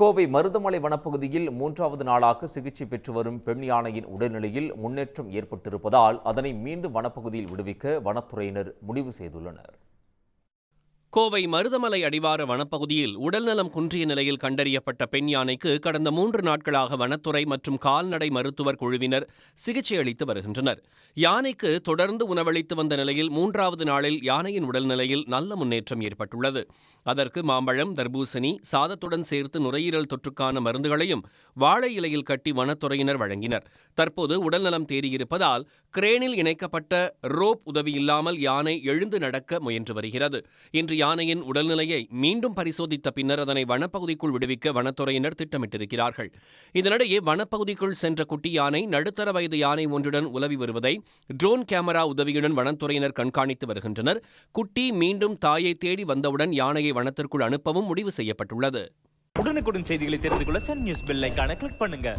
கோவை மருதமலை வனப்பகுதியில் மூன்றாவது நாளாக சிகிச்சை பெற்று வரும் பெண் யானையின் உடல்நிலையில் முன்னேற்றம் ஏற்பட்டிருப்பதால் அதனை மீண்டும் வனப்பகுதியில் விடுவிக்க வனத்துறையினர் முடிவு செய்துள்ளனர். கோவை மருதமலை அடிவார வனப்பகுதியில் உடல்நலம் குன்றிய நிலையில் கண்டறியப்பட்ட பெண் யானைக்கு கடந்த மூன்று நாட்களாக வனத்துறை மற்றும் கால்நடை மருத்துவர் குழுவினர் சிகிச்சை அளித்து வருகின்றனர். யானைக்கு தொடர்ந்து உணவளித்து வந்த நிலையில் மூன்றாவது நாளில் யானையின் உடல்நிலையில் நல்ல முன்னேற்றம் ஏற்பட்டுள்ளது. அதற்கு மாம்பழம் தர்பூசணி சாதத்துடன் சேர்த்து நுரையீரல் தொற்றுக்கான மருந்துகளையும் வாழை இலையில் கட்டி வனத்துறையினர் வழங்கினர். தற்போது உடல்நலம் தேறியிருப்பதால் கிரேனில் இணைக்கப்பட்ட ரோப் உதவியில்லாமல் யானை எழுந்து நடக்க முயன்று வருகிறது. இன்று யானையின் உடல்நிலையை மீண்டும் பரிசோதித்த பின்னர் அதனை வனப்பகுதிக்குள் விடுவிக்க வனத்துறையினர் திட்டமிட்டிருக்கிறார்கள். இதனிடையே வனப்பகுதிக்குள் சென்ற குட்டி யானை நடுத்தர வயது யானை ஒன்றுடன் உலவி வருவதை ட்ரோன் கேமரா உதவியுடன் வனத்துறையினர் கண்காணித்து வருகின்றனர். குட்டி மீண்டும் தாயை தேடி வந்தவுடன் யானையை வனத்திற்குள் அனுப்பவும் முடிவு செய்யப்பட்டுள்ளது. உடனுக்குடன் செய்திகளை தெரிந்து கொள்ள சன் நியூஸ் பெல் கிளிக் பண்ணுங்க.